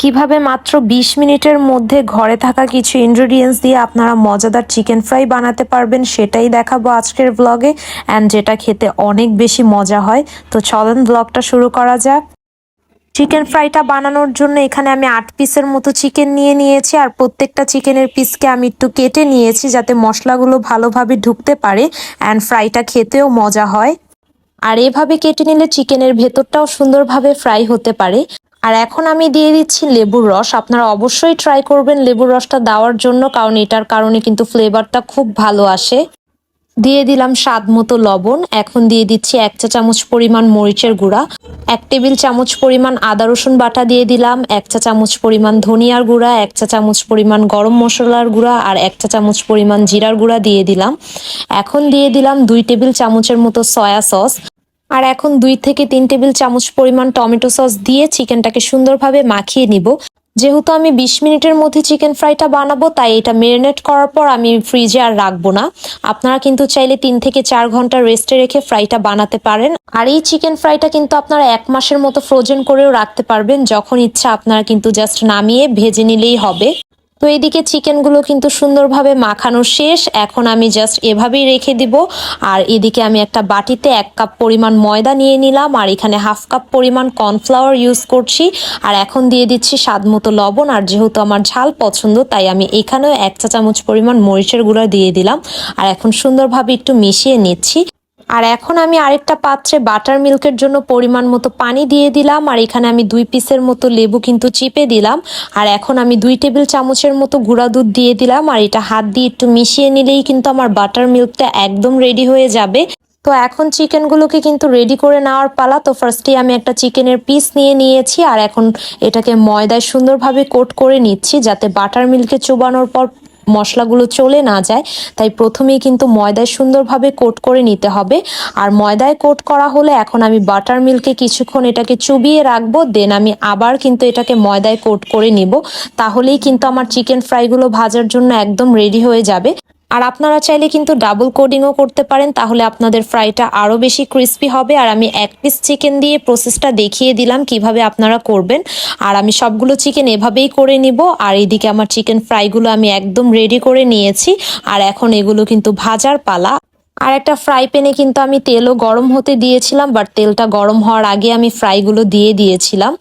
কীভাবে মাত্র ২০ মিনিটের মধ্যে ঘরে থাকা কিছু ইনগ্রেডিয়েন্টস দিয়ে আপনারা মজাদার চিকেন ফ্রাই বানাতে পারবেন, সেটাই দেখাবো আজকের ব্লগে অ্যান্ড যেটা খেতে অনেক বেশি মজা হয়। তো চলেন ব্লগটা শুরু করা যাক। চিকেন ফ্রাইটা বানানোর জন্য এখানে আমি আট পিসের মতো চিকেন নিয়ে নিয়েছি, আর প্রত্যেকটা চিকেনের পিসকে আমি একটু কেটে নিয়েছি যাতে মশলাগুলো ভালোভাবে ঢুকতে পারে অ্যান্ড ফ্রাইটা খেতেও মজা হয়। আর এভাবে কেটে নিলে চিকেনের ভেতরটাও সুন্দরভাবে ফ্রাই হতে পারে। আর এখন আমি দিয়ে দিচ্ছি লেবুর রস। আপনারা অবশ্যই ট্রাই করবেন লেবুর রসটা দেওয়ার জন্য, কারণ এটার কারণে কিন্তু ফ্লেভারটা খুব ভালো আসে। দিয়ে দিলাম স্বাদ মতো লবণ। এখন দিয়ে দিচ্ছি এক চা চামচ পরিমাণ মরিচের গুঁড়া, এক টেবিল চামচ পরিমাণ আদা, রসুন বাটা দিয়ে দিলাম, এক চা চামচ পরিমাণ ধনিয়ার গুঁড়া, এক চা চামচ পরিমাণ গরম মশলার গুঁড়া আর এক চা চামচ পরিমাণ জিরার গুঁড়া দিয়ে দিলাম। এখন দিয়ে দিলাম দুই টেবিল চামচের মতো সয়া সস। আর এখন দুই থেকে তিন টেবিল চামচ পরিমাণ টমেটো সস দিয়ে চিকেনটাকে সুন্দরভাবে মাখিয়ে নিব। যেহেতু আমি বিশ মিনিটের মধ্যে চিকেন ফ্রাইটা বানাবো, তাই এটা মেরিনেট করার পর আমি ফ্রিজে আর রাখব না। আপনারা কিন্তু চাইলে তিন থেকে চার ঘণ্টা রেস্টে রেখে ফ্রাইটা বানাতে পারেন। আর এই চিকেন ফ্রাইটা কিন্তু আপনারা এক মাসের মতো ফ্রোজেন করেও রাখতে পারবেন, যখন ইচ্ছা আপনারা কিন্তু জাস্ট নামিয়ে ভেজে নিলেই হবে। তো এদিকে চিকেনগুলো কিন্তু সুন্দরভাবে মাখানো শেষ। এখন আমি জাস্ট এভাবেই রেখে দিব। আর এদিকে আমি একটা বাটিতে এক কাপ পরিমাণ ময়দা নিয়ে নিলাম। আর এখানে হাফ কাপ পরিমাণ কর্নফ্লাওয়ার ইউজ করছি। আর এখন দিয়ে দিচ্ছি স্বাদ মতো লবণ। আর যেহেতু আমার ঝাল পছন্দ, তাই আমি এখানেও এক চা চামচ পরিমাণ মরিচের গুঁড়া দিয়ে দিলাম। আর এখন সুন্দরভাবে একটু মিশিয়ে নিচ্ছি। আর এখন আমি আরেকটা পাত্রে বাটার মিল্কের জন্য পরিমাণ মতো পানি দিয়ে দিলাম, আর এখানে আমি দুই পিসের মতো লেবু কিন্তু চিপে দিলাম, আর এখন আমি দুই টেবিল চামচের মতো গুঁড়া দুধ দিয়ে দিলাম, আর এটা হাত দিয়ে একটু মিশিয়ে নিলেই কিন্তু আমার বাটার মিল্কটা একদম রেডি হয়ে যাবে। তো এখন চিকেনগুলোকে কিন্তু রেডি করে নেওয়ার পালা, তো ফার্স্টে আমি একটা চিকেনের পিস নিয়ে নিয়েছি, আর এখন এটাকে ময়দায় সুন্দরভাবে কোট করে নিচ্ছি, যাতে বাটার মিল্কে চুবানোর পর মশলাগুলো চলে না যায়, তাই প্রথমেই কিন্তু ময়দায় সুন্দরভাবে কোট করে নিতে হবে। আর ময়দায় কোট করা হলে এখন আমি বাটার মিল্কে কিছুক্ষণ এটাকে চুবিয়ে রাখব, দেন আমি আবার কিন্তু এটাকে ময়দায় কোট করে নিব। তাহলেই কিন্তু আমার চিকেন ফ্রাইগুলো ভাজার জন্য একদম রেডি হয়ে যাবে। আর আপনারা চাইলে কিন্তু ডাবল কোডিংও করতে পারেন, তাহলে আপনাদের ফ্রাইটা আরও বেশি ক্রিস্পি হবে। আর আমি এক পিস চিকেন দিয়ে প্রসেসটা দেখিয়ে দিলাম কীভাবে আপনারা করবেন। আর আমি সবগুলো চিকেন এভাবেই করে নিব। আর এদিকে আমার চিকেন ফ্রাইগুলো আমি একদম রেডি করে নিয়েছি। আর এখন এগুলো কিন্তু ভাজার পালা। আর একটা ফ্রাই প্যানে কিন্তু আমি তেলও গরম হতে দিয়েছিলাম বাট তেলটা গরম হওয়ার আগে আমি ফ্রাইগুলো দিয়ে দিয়েছিলাম।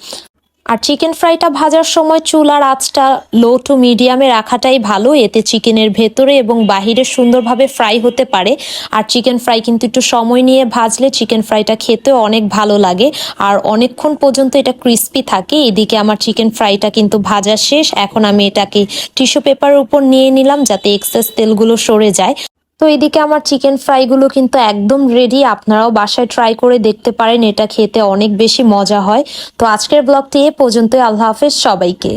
আর চিকেন ফ্রাইটা ভাজার সময় চুলার আঁচটা লো টু মিডিয়ামে রাখাটাই ভালো। এতে চিকেনের ভেতরে এবং বাহিরে সুন্দরভাবে ফ্রাই হতে পারে। আর চিকেন ফ্রাই কিন্তু একটু সময় নিয়ে ভাজলে চিকেন ফ্রাইটা খেতেও অনেক ভালো লাগে। আর অনেকক্ষণ পর্যন্ত এটা ক্রিস্পি থাকে। এদিকে আমার চিকেন ফ্রাইটা কিন্তু ভাজা শেষ। এখন আমি এটাকে টিস্যু পেপারের উপর নিয়ে নিলাম যাতে এক্সেস তেলগুলো সরে যায়। তো এদিকে আমার চিকেন ফ্রাইগুলো কিন্তু একদম রেডি আপনারাও বাসায় ট্রাই করে দেখতে পারেন, এটা খেতে অনেক বেশি মজা হয়। তো আজকের ব্লগটি এ পর্যন্তই, আল্লাহ হাফেজ সবাইকে।